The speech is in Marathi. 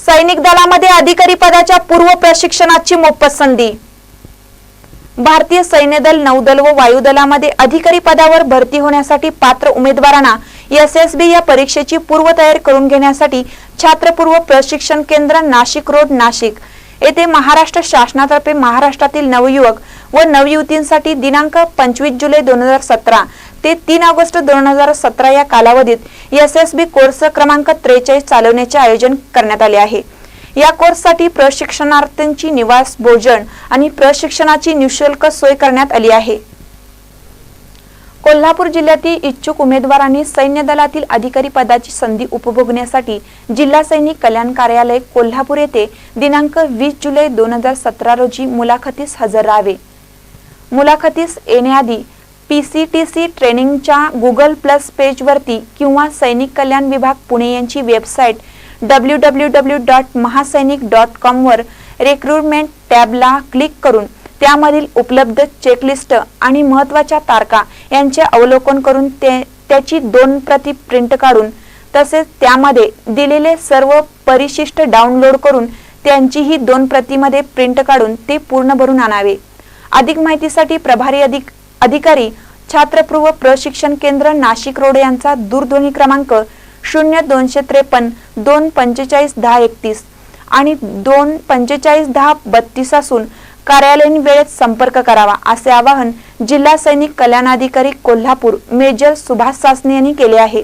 सैनिक दलामध्ये अधिकारी पदाच्या पूर्व प्रशिक्षणाची मोफत संधी. भारतीय सैन्य दल नौदल व वायुदलामध्ये अधिकारी पदावर भरती होण्यासाठी पात्र उमेदवारांना एस एस बी या परीक्षेची पूर्वतयारी करून घेण्यासाठी छात्रपूर्व प्रशिक्षण केंद्र नाशिक रोड नाशिक. येथे महाराष्ट्र शासनातर्फे महाराष्ट्रातील नवयुवक व नवयुवतींसाठी दिनांक पंचवीस जुलै दोन हजार सतरा ते तीन ऑगस्ट दोन हजार सतरा या कालावधीत एस एस बी कोर्स क्रमांक त्रेचाळीस चालवण्याचे आयोजन करण्यात आले आहे. या कोर्ससाठी प्रशिक्षणार्थींची निवास भोजन आणि प्रशिक्षणाची निशुल्क सोय करण्यात आली आहे. कोल्हापूर जिल्ह्यातील इच्छुक उमेदवारांनी सैन्य दलातील अधिकारी पदाची संधी उपभोगण्यासाठी जिल्हा सैनिक कल्याण कार्यालय कोल्हापूर येथे दिनांक वीस जुलै दोन हजार सतरा रोजी मुलाखतीस हजर राहावे. मुलाखतीस येण्याआधी पी सी टी सी ट्रेनिंगच्या गुगल प्लस पेजवरती किंवा सैनिक कल्याण विभाग पुणे यांची website W W W dot Mahasainik dot कॉमवर recruitment टॅबला क्लिक करून त्यामधील उपलब्ध चेकलिस्ट आणि महत्त्वाच्या तारखा यांचे अवलोकन करून ते त्याची दोन प्रती प्रिंट काढून तसेच त्यामध्ये दिलेले सर्व परिशिष्ट डाउनलोड करून त्यांचीही दोन प्रतीमध्ये प्रिंट काढून ते पूर्ण भरून आणावे. अधिक माहितीसाठी प्रभारी अधिक अधिकारी छात्रपूर्व प्रशिक्षण केंद्र नाशिक रोड यांचा दूरध्वनी क्रमांक शून्य दोनशे त्रेपन्न दोन पंचेचाळीस दहा एकतीस आणि दोन पंचेचाळीस दहा बत्तीस असून कार्यालयीन वेळेत संपर्क करावा असे आवाहन जिल्हा सैनिक कल्याणाधिकारी कोल्हापूर मेजर सुभाष सासने यांनी केले आहे.